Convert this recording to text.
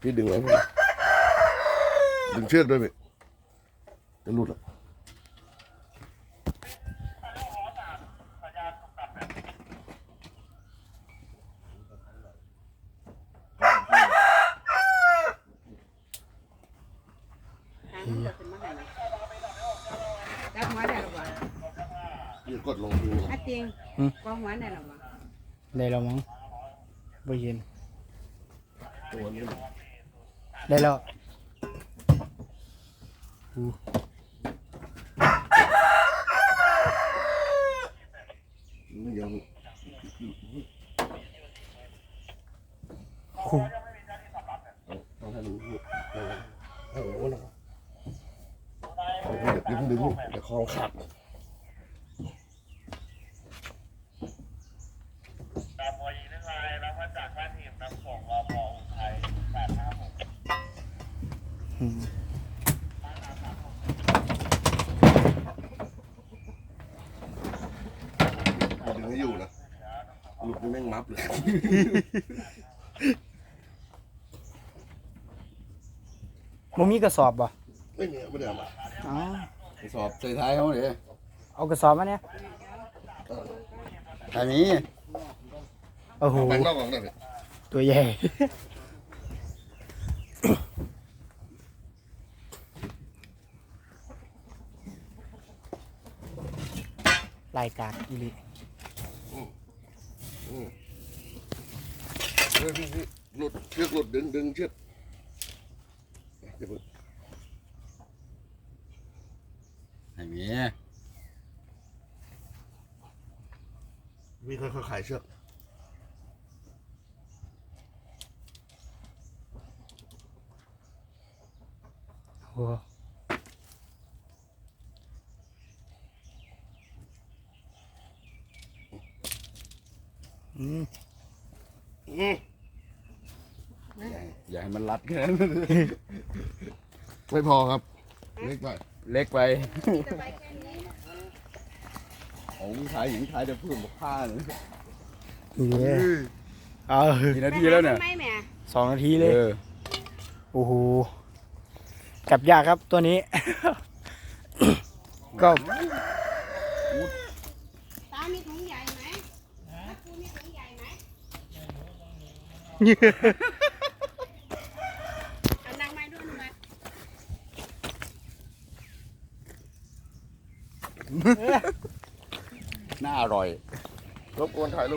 พี่ดึงไว้พี่ดึงเชือกด้วยพี่จะหลุดอะทางมันจะขึ้นมาให้นะจับหัวได้หรอวะพี่กดลงพื้นอะจริงกองหัวได้หรอวะได้แล้วมั้ง บ่เย็น ตัวนี้ได้แล้วไม่ยอมโอ้ต้องให้รู้เอาเอาเอาหน่อยเดี๋ยวดึงดึงเดี๋ยวคอขาด ตามพอยีนึกลายรับมา จากท่าทีมนำส่งรอพออุทัย856อืมดึงให้อยู่นะหลุดนี่แม่งมับเลย บ่มีกระสอบบ่ไม่มีไม่ได้เอามาอ๋อไปสอบใส่ท้ายเขาเดี๋ยวเอากระสอบมาเนี่ยท้ายนี้ โอ้โห แบ่งนอกออกได้ไหมตัวใหญ่ รายการอีหลิเฮ้ยพี่พี่หลุดเชือกหลุดดึงดึงเชือกเดี๋ยวเพิ่งให้มีพี่ค่อยๆขายเชือก โอ้อืมอืมอย่าอย่าให้มันรัดแค่นั้นไม่พอครับ เล็กไปเล็กไปจะไปแค่นี้ของท้ายอย่างท้ายจะพูดบอกผ้าเลยนี่เด้เอากี่นาทีแล้วเนี่ยไม่แม่สองนาทีเลยเออโอ้โห จับยากครับตัวนี้ ก็ตามีถุงใหญ่ไหมตาคูมีถุงใหญ่ไหมเอานางไม้ด้วยหนูไหมน่าอร่อยรบกวนถ่ายรูป